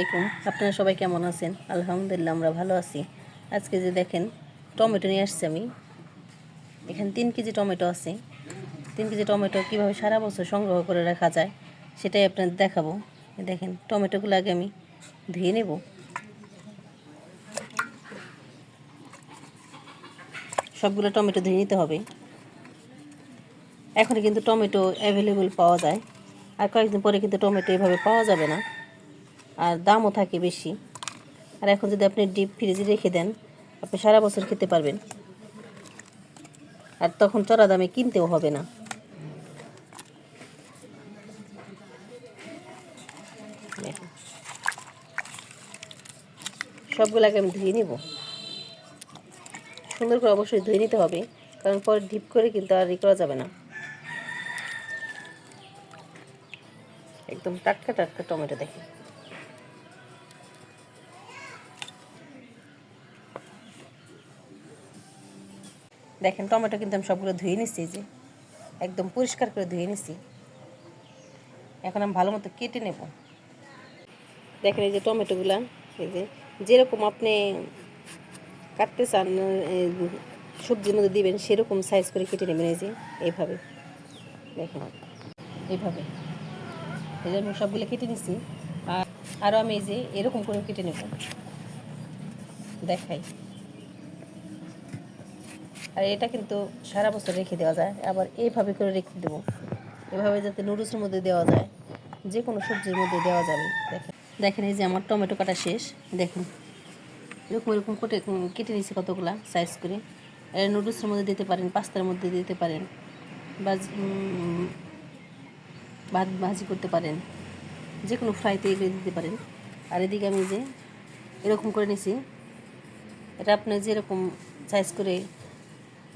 আসসালামাইকুম আপনারা সবাই কেমন আছেন? আলহামদুলিল্লাহ, আমরা ভালো আছি। আজকে যে দেখেন, টমেটো নিয়ে আসছি আমি। এখানে তিন কেজি টমেটো আছে। তিন কেজি টমেটো কীভাবে সারা বছর সংগ্রহ করে রাখা যায়, সেটাই আপনাদের দেখাবো। দেখেন, টমেটোগুলো আগে আমি ধুয়ে নেব। সবগুলো টমেটো ধুয়ে নিতে হবে। এখন কিন্তু টমেটো অ্যাভেলেবল পাওয়া যায়। আর কয়েকদিন পরে কিন্তু টমেটো এভাবে পাওয়া যাবে না। আর দামও থাকে বেশি। আর এখন যদি আপনি ডিপ ফ্রিজে রেখে দেন, আপনি সারা বছর খেতে পারবেন। আর তখন চড়া দামে কিনতেও হবে না। সবগুলোকে আমি ধুয়ে নিব। সুন্দর করে অবশ্যই ধুয়ে নিতে হবে, কারণ পরে ডিপ করে কিন্তু আর ই করা যাবে না। একদম টাটকা টাটকা টমেটো দেখে দেখেন, টমেটো কিন্তু আমি সবগুলো ধুয়ে নিচ্ছি যে। একদম পরিষ্কার করে ধুয়ে নিচ্ছি এখন আমি ভালো মতো কেটে নেব। দেখেন এই যে টমেটোগুলা, এই যে যেরকম আপনি কাটতে চান সবজির মধ্যে দিবেন, সেরকম সাইজ করে কেটে নেবেন এই যে, এইভাবে। দেখেন, এইভাবে। এই যে আমি সবগুলো কেটে নিচ্ছি আর আরও আমি এই যে এরকম করে কেটে নেব। দেখাই। আর এটা কিন্তু সারা বছর রেখে দেওয়া যায়। আবার এইভাবে করে রেখে দেবো। এভাবে যাতে নুডলসের মধ্যে দেওয়া যায়। যে কোনো সবজির মধ্যে দেওয়া যাবে। দেখেন। দেখেন, এই যে আমার টমেটো কাটা শেষ। দেখুন। এরকম এরকম কেটে কেটে নিয়েছি কতগুলা সাইজ করে। এর নুডলসের মধ্যে দিতে পারেন, পাস্তার মধ্যে দিতে পারেন। বা ভাত ভাজি করতে পারেন। যে কোনো ফ্রাইতে এগুলো দিতে পারেন। আর এদিকে আমি যে এরকম করে নিছি। এটা আপনি যেরকম সাইজ করে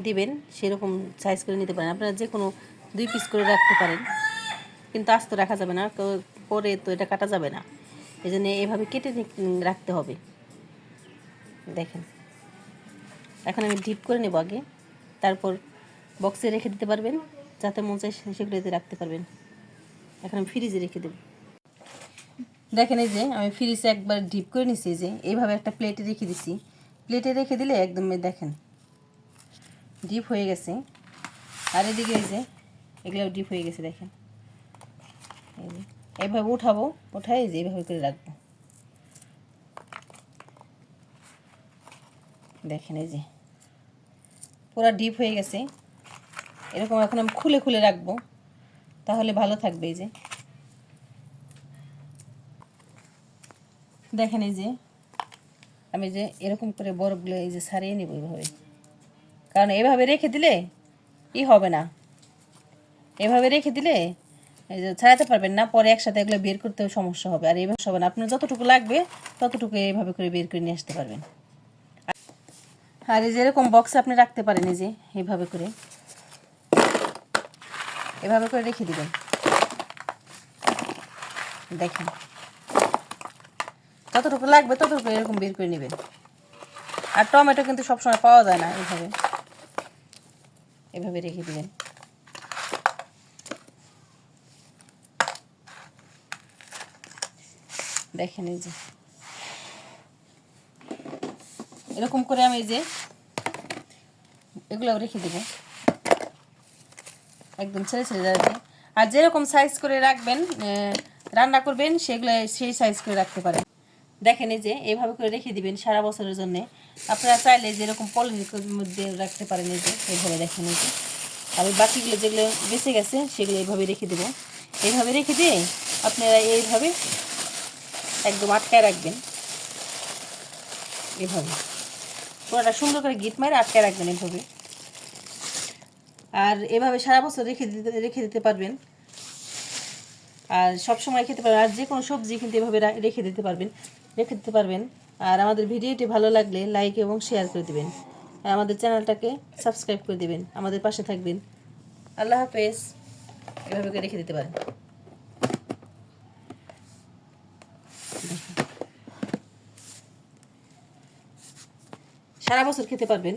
দিবেন, সেরকম সাইজ করে নিতে পারেন। আপনারা যে কোনো দুই পিস করে রাখতে পারেন। কিন্তু আস্ত রাখা যাবে না পরে তো এটা কাটা যাবে না। এই জন্য এভাবে কেটে রাখতে হবে। দেখেন। এখন আমি ডিপ করে নেব আগে। তারপর বক্সে রেখে দিতে পারবেন, যাতে মন চায় সে- সেগুলো এতে রাখতে পারবেন। এখন আমি ফ্রিজে রেখে দেব। দেখেন এই যে, আমি ফ্রিজে একবার ডিপ করে নিছি যে এইভাবে একটা প্লেটে রেখে দিছি। প্লেটে রেখে দিলে একদম দেখেন ডিপ হয়ে গেছে। আর এদিকে এই যে এগুলো ডিপ হয়ে গেছে দেখেন। এইভাবে উঠাবো, উঠাই যে এইভাবে করে রাখব। দেখেন এই যে, পুরো ডিপ হয়ে গেছে। এরকম এখন আমি খুলে খুলে রাখব, তাহলে ভালো থাকবে এই যে। দেখেন এই যে, আমি যে এরকম করে বরফগুলো এই যে সারিয়ে নিব এইভাবে। কারণ এভাবে রেখে দিলে ই হবে না। এভাবে রেখে দিলে এই যে ছাড়াতে পারবেন না, পরে একসাথে এগুলো বের করতেও সমস্যা হবে। আর এইভাবে হবে না। আপনার যতটুকু লাগবে, ততটুকু এইভাবে করে বের করে নিয়ে আসতে পারবেন। আর এই যে এরকম বক্সে আপনি রাখতে পারেন, এই যে এইভাবে করে। এভাবে করে রেখে দিবেন। দেখেন। যতটুকু লাগবে, ততটুকু এরকম বের করে নেবেন। আর টমেটো কিন্তু সবসময় পাওয়া যায় না এইভাবে এভাবে রেখে দিবেন। দেখেন এই যে। এরকম করে আমি এই যে এগুলো রেখে দেবো। একদম ছেড়ে ছেড়ে যাবে। আর যেরকম সাইজ করে রাখবেন রান্না করবেন, সেগুলো সেই সাইজ করে রাখতে পারেন। দেখেন যে এইভাবে করে রেখে দিবেন সারা বছরের জন্য। আপনারা চাইলে যেরকম পলিথিনের মধ্যে রাখতে পারেন এই যে, এইভাবে দেখেন এই যে। আর বাকিগুলো যেগুলো বেঁচে গেছে, সেগুলো এইভাবে রেখে দেবো। এইভাবে রেখে দিয়ে আপনারা এইভাবে একদম আটকায় রাখবেন। এভাবে। পুরোটা সুন্দর করে গিট মারে আটকায় রাখবেন এভাবে। আর এভাবে সারা বছর রেখে দিতে রেখে দিতে পারবেন। আর সব সময় খেতে পারবেন। আর যে কোনো সবজি কিন্তু এভাবে রেখে দিতে পারবেন। রেখে দিতে পারবেন। আর আমাদের ভিডিওটি ভালো লাগলে লাইক এবং শেয়ার করে দিবেন। আর আমাদের চ্যানেলটাকে সাবস্ক্রাইব করে দিবেন। আমাদের পাশে থাকবেন। আল্লাহ হাফেজ। এভাবে করে রেখে দিতে পারেন। সারা বছর খেতে পারবেন।